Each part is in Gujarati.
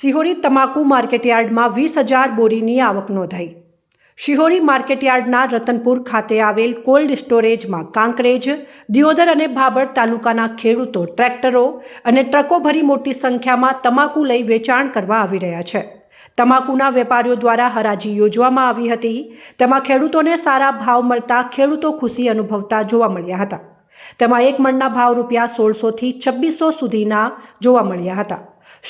સિહોરી તમાકુ માર્કેટયાર્ડમાં વીસ હજાર બોરીની આવક નોંધાઈ. શિહોરી માર્કેટયાર્ડના રતનપુર ખાતે આવેલ કોલ્ડ સ્ટોરેજમાં કાંકરેજ, દિયોદર અને ભાભર તાલુકાના ખેડૂતો ટ્રેક્ટરો અને ટ્રકો ભરી મોટી સંખ્યામાં તમાકુ લઈ વેચાણ કરવા આવી રહ્યા છે. તમાકુના વેપારીઓ દ્વારા હરાજી યોજવામાં આવી હતી. તેમાં ખેડૂતોને સારા ભાવ મળતા ખેડૂતો ખુશી અનુભવતા જોવા મળ્યા હતા. તેમાં એક મણના ભાવ રૂપિયા સોળસોથી છવ્વીસો સુધીના જોવા મળ્યા હતા.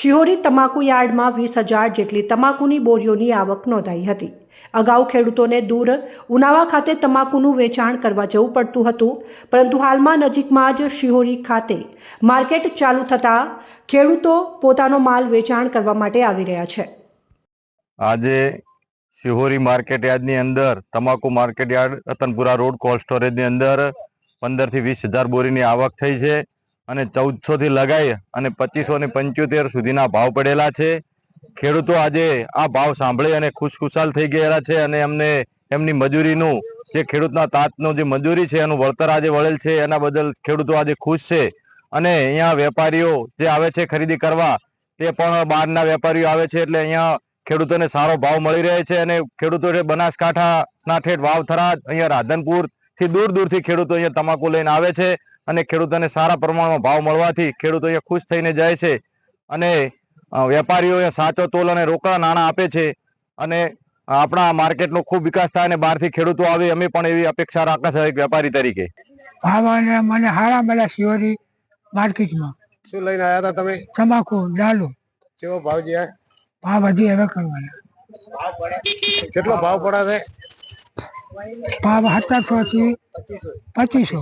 શિહોરી તમાકુ યાર્ડમાં વીસ હજાર જેટલી તમાકુની બોરીઓની આવક નોંધાઈ હતી. અગાઉ ખેડૂતોને દૂર ઉનાવા ખાતે તમાકુનું વેચાણ કરવા જવું પડતું હતું, પરંતુ હાલમાં નજીકમાં જ શિહોરી ખાતે માર્કેટ ચાલુ થતાં ખેડૂતો પોતાનો માલ વેચાણ કરવા માટે આવી રહ્યા છે. આજે શિહોરી માર્કેટ યાર્ડની અંદર, તમાકુ market yard, Ratanpura road cold સ્ટોરેજની અંદર પંદરથી વીસ હજાર બોરીની આવક થઈ છે. અને ચૌદસોથી લગાઈ અને પચીસો ને પંચોતેર સુધીના ભાવ પડેલા છે. ખેડૂતો આજે આ ભાવ સાંભળી અને ખુશખુશાલ થઈ ગયેલા છે અને એમને એમની મજૂરીનું જે ખેડૂતના તાતનો જે મજૂરી છે એનું વળતર આજે વળેલ છે. એના બદલ ખેડૂતો આજે ખુશ છે. અને અહીંયા વેપારીઓ જે આવે છે ખરીદી કરવા, તે પણ બહારના વેપારીઓ આવે છે એટલે અહીંયા ખેડૂતોને સારો ભાવ મળી રહે છે અને ખેડૂતો બનાસકાંઠાના ઠેઠ વાવથરા, અહીંયા રાધનપુરથી દૂર દૂરથી ખેડૂતો અહીંયા તમાકુ લઈને આવે છે. અને ખેડૂતોને સારા પ્રમાણમાં ભાવ મળવાથી ખેડૂતો અહીંયા ખુશ થઈને જાય છે અને વેપારીઓએ વેપારીઓ સાચો તોલ અને રોકડા નાણાં આપે છે અને આપણા માર્કેટનો ખૂબ વિકાસ થાય અને બહારથી ખેડૂતો આવે અમે પણ એવી અપેક્ષા રાખે છે એક વેપારી તરીકે. ભાવ અને મને હારા મળ્યા શિવરી માર્કેટમાં. શું લઈને આવ્યા હતા તમે? તમાકુ દાલુ કેવો ભાવ છે ભાવ હજી હવે કરવાના. કેટલો ભાવ પડે છે? ભાવ સત્તરસો થી પચીસો.